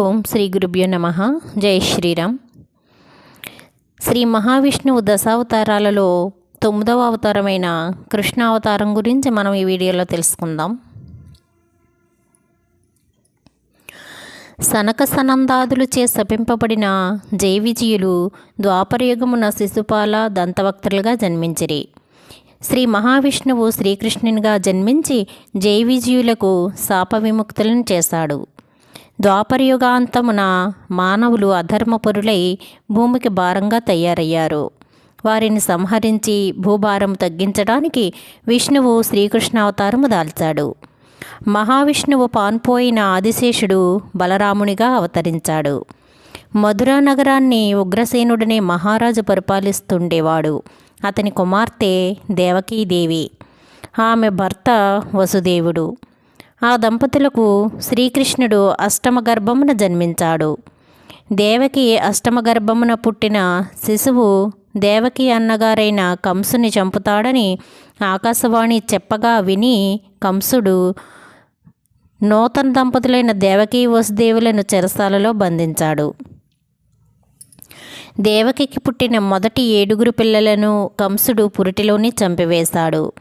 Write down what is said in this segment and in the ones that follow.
ఓం శ్రీ గురుభ్యో నమ. జై శ్రీరామ్. శ్రీ మహావిష్ణువు దశావతారాలలో తొమ్మిదవ అవతారమైన కృష్ణ అవతారం గురించి మనం ఈ వీడియోలో తెలుసుకుందాం. సనక సనందాదులచే శపింపబడిన జై విజయులు ద్వాపరయుగమున శిశుపాల దంతవక్తులుగా జన్మించిరి. శ్రీ మహావిష్ణువు శ్రీకృష్ణునిగా జన్మించి జై విజయులకు శాప విముక్తులను చేశాడు. ద్వాపరయుగాంతమున మానవులు అధర్మపరులై భూమికి భారంగా తయారయ్యారు. వారిని సంహరించి భూభారం తగ్గించడానికి విష్ణువు శ్రీకృష్ణ అవతారము దాల్చాడు. మహావిష్ణువు పాన్పోయిన ఆదిశేషుడు బలరామునిగా అవతరించాడు. మధురా నగరాన్ని ఉగ్రసేనుడనే మహారాజు పరిపాలిస్తుండేవాడు. అతని కుమార్తె దేవకీదేవి. ఆమె భర్త వసుదేవుడు. ఆ దంపతులకు శ్రీకృష్ణుడు అష్టమ గర్భమున జన్మించాడు. దేవకి అష్టమ గర్భమున పుట్టిన శిశువు దేవకి అన్నగారైన కంసుని చంపుతాడని ఆకాశవాణి చెప్పగా విని కంసుడు నూతన దంపతులైన దేవకీ వసుదేవులను చెరసాలలో బంధించాడు. దేవకికి పుట్టిన మొదటి ఏడుగురు పిల్లలను కంసుడు పురిటిలోని చంపివేశాడు.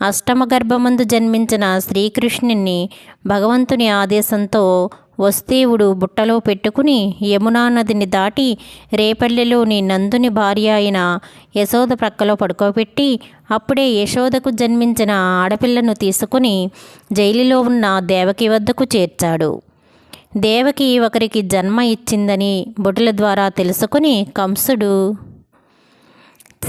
అష్టమ గర్భమందు జన్మించిన శ్రీకృష్ణుని భగవంతుని ఆదేశంతో వస్తేవుడు బుట్టలో పెట్టుకుని యమునా నదిని దాటి రేపల్లెలోని నందుని భార్య అయిన యశోద ప్రక్కలో పడుకోబెట్టి అప్పుడే యశోదకు జన్మించిన ఆడపిల్లను తీసుకుని జైలులో ఉన్న దేవకి వద్దకు చేర్చాడు. దేవకి ఒకరికి జన్మ ఇచ్చిందని బుటల ద్వారా తెలుసుకుని కంసుడు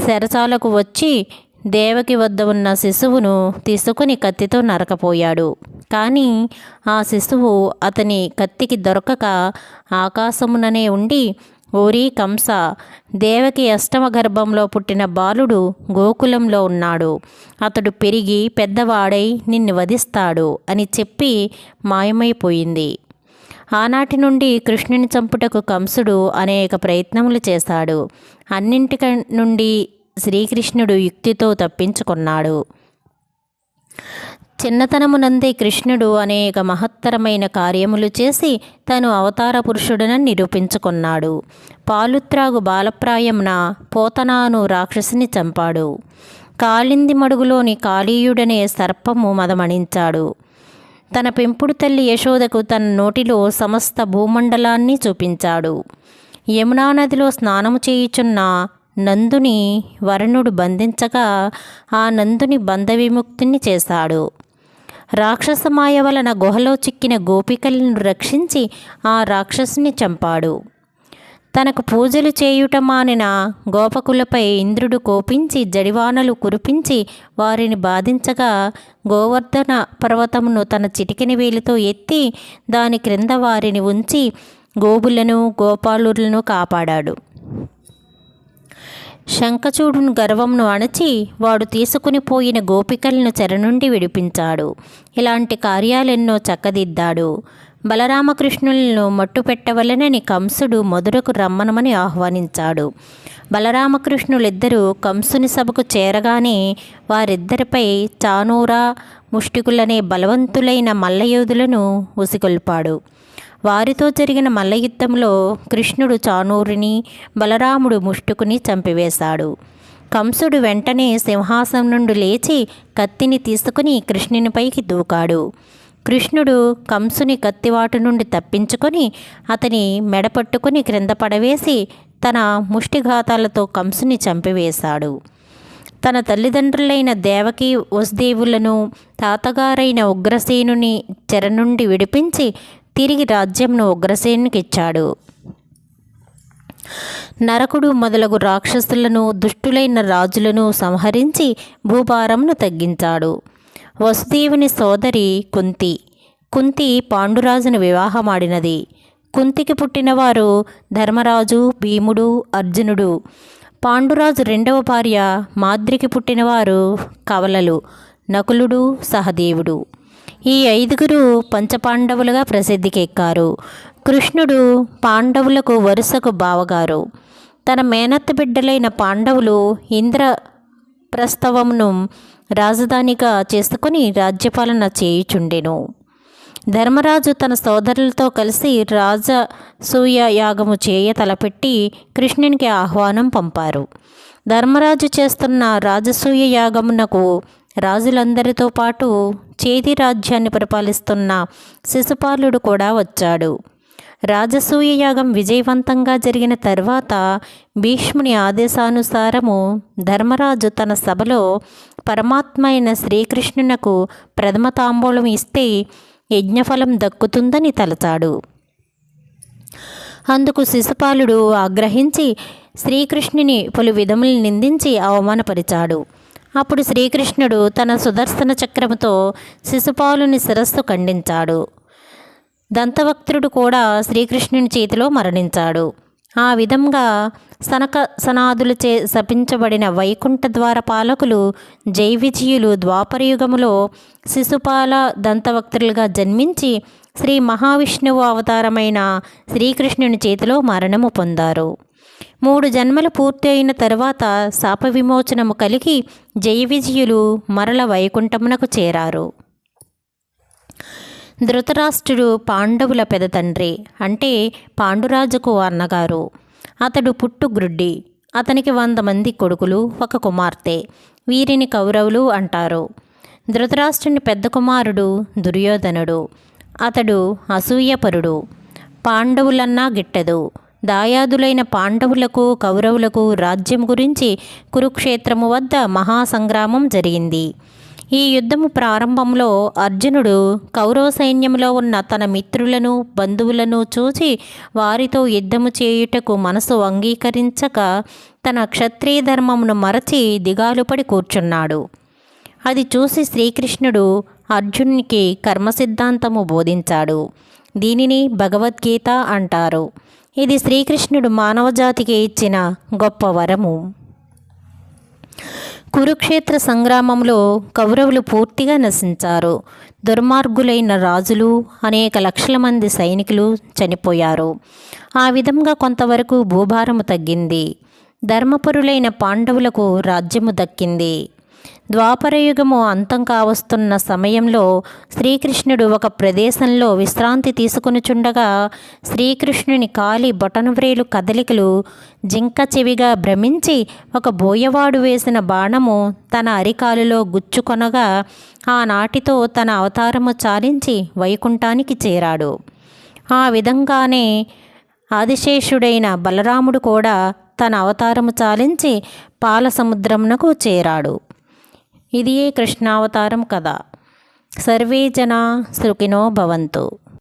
శరసాలకు వచ్చి దేవకి వద్ద ఉన్న శిశువును తీసుకుని కత్తితో నరకపోయాడు. కానీ ఆ శిశువు అతని కత్తికి దొరకక ఆకాశముననే ఉండి ఊరి కంస దేవకి అష్టమ గర్భంలో పుట్టిన బాలుడు గోకులంలో ఉన్నాడు. అతడు పెరిగి పెద్దవాడై నిన్ను వధిస్తాడు అని చెప్పి మాయమైపోయింది. ఆనాటి నుండి కృష్ణుని చంపుటకు కంసుడు అనేక ప్రయత్నములు చేశాడు. అన్నింటి నుండి శ్రీకృష్ణుడు యుక్తితో తప్పించుకున్నాడు. చిన్నతనమునందే కృష్ణుడు అనేక మహత్తరమైన కార్యములు చేసి తను అవతార పురుషుడనని నిరూపించుకున్నాడు. పాలుత్రాగు బాలప్రాయమున పోతనాను రాక్షసిని చంపాడు. కాళింది మడుగులోని కాళీయుడనే సర్పము మదమణించాడు. తన పెంపుడు తల్లి యశోదకు తన నోటిలో సమస్త భూమండలాన్ని చూపించాడు. యమునా నదిలో స్నానము చేయుచున్న నందుని వరుణుడు బంధించగా ఆ నందుని బంధ విముక్తిని చేశాడు. రాక్షసమాయ వలన గుహలో చిక్కిన గోపికలను రక్షించి ఆ రాక్షసుని చంపాడు. తనకు పూజలు చేయుట మానిన గోపకులపై ఇంద్రుడు కోపించి జడివానలు కురిపించి వారిని బాధించగా గోవర్ధన పర్వతమును తన చిటికిన వేలితో ఎత్తి దాని క్రింద వారిని ఉంచి గోబులను గోపాలులను కాపాడాడు. శంఖచూడును గర్వంను అణచి వాడు తీసుకుని పోయిన గోపికలను చెర నుండి విడిపించాడు. ఇలాంటి కార్యాలెన్నో చక్కదిద్దాడు. బలరామకృష్ణులను మట్టు పెట్టవలనని కంసుడు మధురకు రమ్మనమని ఆహ్వానించాడు. బలరామకృష్ణులిద్దరూ కంసుని సభకు చేరగానే వారిద్దరిపై చానూరా ముష్టికులనే బలవంతులైన మల్లయోధులను ఉసిగొల్పాడు. వారితో జరిగిన మల్లయుద్ధంలో కృష్ణుడు చానూరిని బలరాముడు ముష్టుకుని చంపివేశాడు. కంసుడు వెంటనే సింహాసనం నుండి లేచి కత్తిని తీసుకుని కృష్ణునిపైకి దూకాడు. కృష్ణుడు కంసుని కత్తివాటు నుండి తప్పించుకొని అతని మెడపట్టుకుని క్రింద పడవేసి తన ముష్టిఘాతాలతో కంసుని చంపివేశాడు. తన తల్లిదండ్రులైన దేవకి వసుదేవులను తాతగారైన ఉగ్రసేనుని చెర నుండి విడిపించి తిరిగి రాజ్యంను ఉగ్రసేనునికి ఇచ్చాడు నరకుడు మొదలగు రాక్షసులను దుష్టులైన రాజులను సంహరించి భూభారంను తగ్గించాడు. వసుదేవుని సోదరి కుంతి. కుంతి పాండురాజును వివాహమాడినది. కుంతికి పుట్టినవారు ధర్మరాజు భీముడు అర్జునుడు. పాండురాజు రెండవ భార్య మాద్రికి పుట్టినవారు కవలలు నకులుడు సహదేవుడు. ఈ ఐదుగురు పంచపాండవులుగా ప్రసిద్ధికెక్కారు కృష్ణుడు పాండవులకు వరుసకు బావగారు. తన మేనత్త బిడ్డలైన పాండవులు ఇంద్ర ప్రస్తవమును రాజధానిగా చేసుకుని రాజ్యపాలన చేయుచుండెను. ధర్మరాజు తన సోదరులతో కలిసి రాజసూయ యాగము చేయ తలపెట్టి కృష్ణునికి ఆహ్వానం పంపారు. ధర్మరాజు చేస్తున్న రాజసూయ యాగమునకు రాజులందరితో పాటు చేతి రాజ్యాన్ని పరిపాలిస్తున్న శిశుపాలుడు కూడా వచ్చాడు. రాజసూయ యాగం విజయవంతంగా జరిగిన తర్వాత భీష్ముని ఆదేశానుసారము ధర్మరాజు తన సభలో పరమాత్మ అయిన శ్రీకృష్ణునకు ప్రథమ తాంబూలం ఇస్తే యజ్ఞఫలం దక్కుతుందని తలచాడు. అందుకు శిశుపాలుడు ఆగ్రహించి శ్రీకృష్ణుని పలు విధములు నిందించి అవమానపరిచాడు. అప్పుడు శ్రీకృష్ణుడు తన సుదర్శన చక్రముతో శిశుపాలుని శిరస్సు ఖండించాడు. దంతవక్త్రుడు కూడా శ్రీకృష్ణుని చేతిలో మరణించాడు. ఆ విధంగా సనక సనాదులచే శపించబడిన వైకుంఠ ద్వార పాలకులు జై విజయులు ద్వాపరయుగములో శిశుపాల దంతవక్తులుగా జన్మించి శ్రీ మహావిష్ణువు అవతారమైన శ్రీకృష్ణుని చేతిలో మరణము పొందారు. మూడు జన్మలు పూర్తి అయిన తరువాత శాప విమోచనము కలిగి జయ విజయులు మరల వైకుంఠమునకు చేరారు. ధృతరాష్ట్రుడు పాండవుల పెదతండ్రి అంటే పాండురాజుకు అన్నగారు. అతడు పుట్టుగ్రుడ్డి. అతనికి వంద మంది కొడుకులు ఒక కుమార్తె. వీరిని కౌరవులు అంటారు. ధృతరాష్ట్రుని పెద్ద కుమారుడు దుర్యోధనుడు. అతడు అసూయపరుడు. పాండవులన్నా గిట్టదు. దాయాదులైన పాండవులకు కౌరవులకు రాజ్యం గురించి కురుక్షేత్రము వద్ద మహాసంగ్రామం జరిగింది. ఈ యుద్ధము ప్రారంభంలో అర్జునుడు కౌరవ సైన్యంలో ఉన్న తన మిత్రులను బంధువులను చూచి వారితో యుద్ధము చేయుటకు మనసు అంగీకరించక తన క్షత్రియ ధర్మమును మరచి దిగాలుపడి కూర్చున్నాడు. అది చూసి శ్రీకృష్ణుడు అర్జునునికి కర్మ సిద్ధాంతము బోధించాడు. దీనిని భగవద్గీత అంటారు. ఇది శ్రీకృష్ణుడు మానవజాతికి ఇచ్చిన గొప్ప వరము. కురుక్షేత్ర సంగ్రామంలో కౌరవులు పూర్తిగా నశించారు. దుర్మార్గులైన రాజులు అనేక లక్షల మంది సైనికులు చనిపోయారు. ఆ విధంగా కొంతవరకు భూభారము తగ్గింది. ధర్మపరులైన పాండవులకు రాజ్యము దక్కింది. ద్వాపరయుగము అంతం కావస్తున్న సమయంలో శ్రీకృష్ణుడు ఒక ప్రదేశంలో విశ్రాంతి తీసుకునిచుండగా శ్రీకృష్ణుని కాలి బొటనవ్రేలు కదలికలు జింక చెవిగా భ్రమించి ఒక బోయవాడు వేసిన బాణము తన అరికాలులో గుచ్చుకొనగా ఆనాటితో తన అవతారము చాలించి వైకుంఠానికి చేరాడు. ఆ విధంగానే ఆదిశేషుడైన బలరాముడు కూడా తన అవతారము చాలించి పాలసముద్రమునకు చేరాడు. ఇది ఏ కృష్ణావతారం కథ. సర్వే జనా సుఖినో భవంతు.